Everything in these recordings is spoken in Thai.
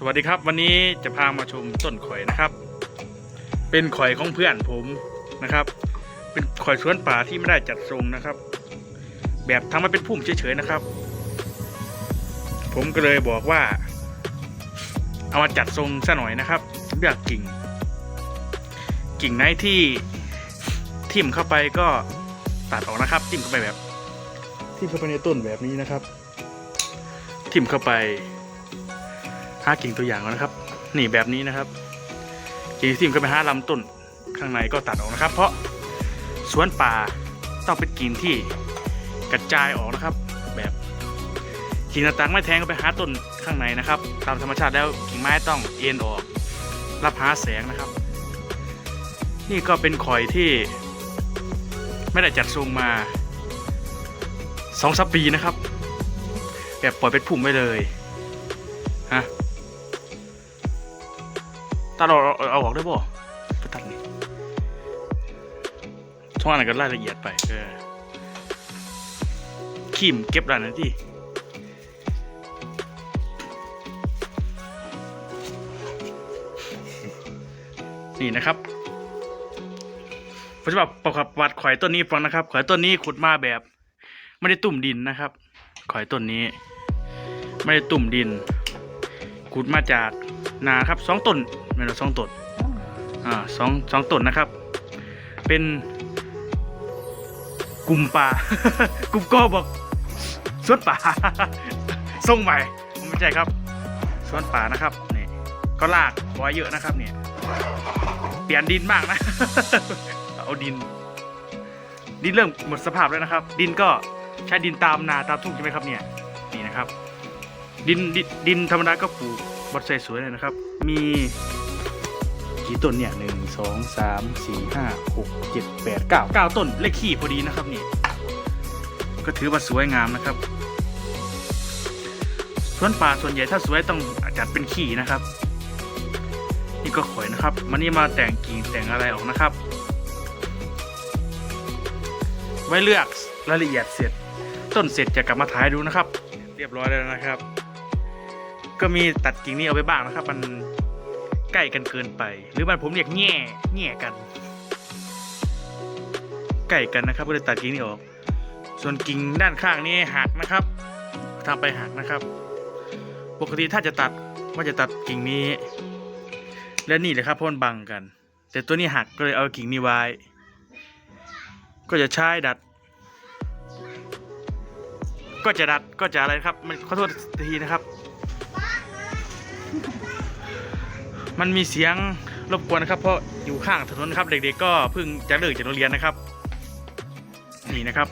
สวัสดีครับ วันนี้จะพามาชมต้นข่อยนะครับ เป็นข่อยของเพื่อนผมนะครับ เป็นข่อยสวนป่าที่ไม่ได้จัดทรงนะครับ แบบทำมาเป็นพุ่มเฉยๆนะครับ ผมก็เลยบอกว่า เอามาจัดทรงซะหน่อยนะครับเลือกกิ่ง กิ่งไหนที่ทิ่มเข้าไปก็ตัดออกนะครับ ทิ่มเข้าไปแบบทิ่มเข้าไปในต้นแบบนี้นะครับ ทิ่มเข้าไป หากิ่งตัวอย่างนนะครับ นี่แบบนี้นะครับกิ่งที่ทิ่มเข้าไปหาลำต้นข้างในก็ตัดออกนะครับ เพราะสวนป่าต้องเป็นกิ่งที่กระจายออกนะครับ แบบกิ่งต่างๆไม่แทงเข้าไปหาต้นข้างในนะครับ ตามธรรมชาติแล้วกิ่งไม้ต้องเอ็นออก รับหาแสงนะครับ นี่ก็เป็นข่อยที่ไม่ได้จัดทรงมาสองสัปปีนะครับ แบบปล่อยเป็นพุ่มไปเลยฮะ ตัดเอาเอาเอาออกได้บ่ไปตัดนี่ช่องอันนั้นก็รายละเอียดไปเออขีมเก็บรายนั้นที่นี่นะครับผมจะบอกประวัติข่อยต้นนี้ฟังนะครับข่อยต้นนี้ขุดมาแบบไม่ได้ตุ่มดินนะครับข่อยต้นนี้ ไม่ได้ตุ่มดินขุดมาจาก นาครับสองต้นไม่ใช่สองต้นอ่าสองสองต้นนะครับ เป็นกลุ่มป่ากลุ่มก็บอกสวนป่าส่งใหม่ไม่ใช่ครับสวนป่านะครับนี่ก็ลากไว้เยอะนะครับเนี่ยเปลี่ยนดินมากนะ เอาดิน ดินเริ่มหมดสภาพแล้วนะครับ ดินก็ใช้ดินตามนาตามทุ่งใช่ไหมครับเนี่ยนี่นะครับ ดินดินดินธรรมดาก็ปลูก บดใส่สวยเลยนะครับ มีกี่ต้นเนี่ยหนึ่งสองสามสี่ห้าหกเจ็ดแปดเก้าเก้าต้นเลขขี้พอดีนะครับนี่ก็ถือว่าสวยงามนะครับสวนป่าส่วนใหญ่ถ้าสวยต้องจัดเป็นขี้นะครับ นี่ก็ข่อยนะครับ มันนี่มาแต่งกิ่งแต่งอะไรออกนะครับ ไว้เลือกรายละเอียดเสร็จ ต้นเสร็จจะกลับมาถ่ายดูนะครับ เรียบร้อยแล้วนะครับ ก็มีตัดกิ่งนี้เอาไปบ้างนะครับ มันใกล้กันเกินไป หรือมันผมเรียกแง่แง่กันใกล้กันนะครับ ก็เลยตัดกิ่งนี้ออก ส่วนกิ่งด้านข้างนี้หักนะครับทำไปหักนะครับ ปกติถ้าจะตัดว่าจะตัดกิ่งนี้ และนี่เลยครับพราะมันบังกัน แต่ตัวนี้หักก็เลยเอากิ่งนี้ไว้ ก็จะใช้ดัด ก็จะดัดก็จะอะไรครับ มันขอโทษทีนะครับ มันมีเสียงรบกวนนะครับเพราะอยู่ข้างถนนครับ เด็กๆก็เพิ่งจะเลิกจากโรงเรียนนะครับ นี่นะครับ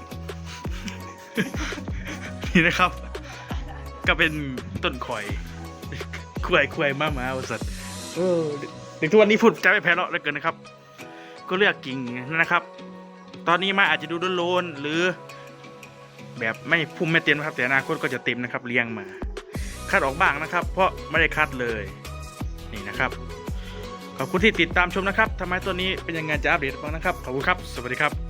นี่นะครับ ก็เป็นต้นข่อยคุยคุยมามาบริษัทเออเด็กทุกวันนี้พูดใจไม่แพ้เลาะเหลือเกินนะครับ ก็เลือกกิ่งนะครับ ตอนนี้มาอาจจะดูโลนหรือ แบบไม่พุ่มไม่เต็มนะครับ แต่อนาคตก็จะเต็มนะครับเลี้ยงมาคัดออกบ้างนะครับ เพราะไม่ได้คัดเลย นี่นะครับ ขอบคุณที่ติดตามชมนะครับทำไมตัวนี้เป็นยังไงจะอัปเดตบ้างนะครับ ขอบคุณครับ สวัสดีครับ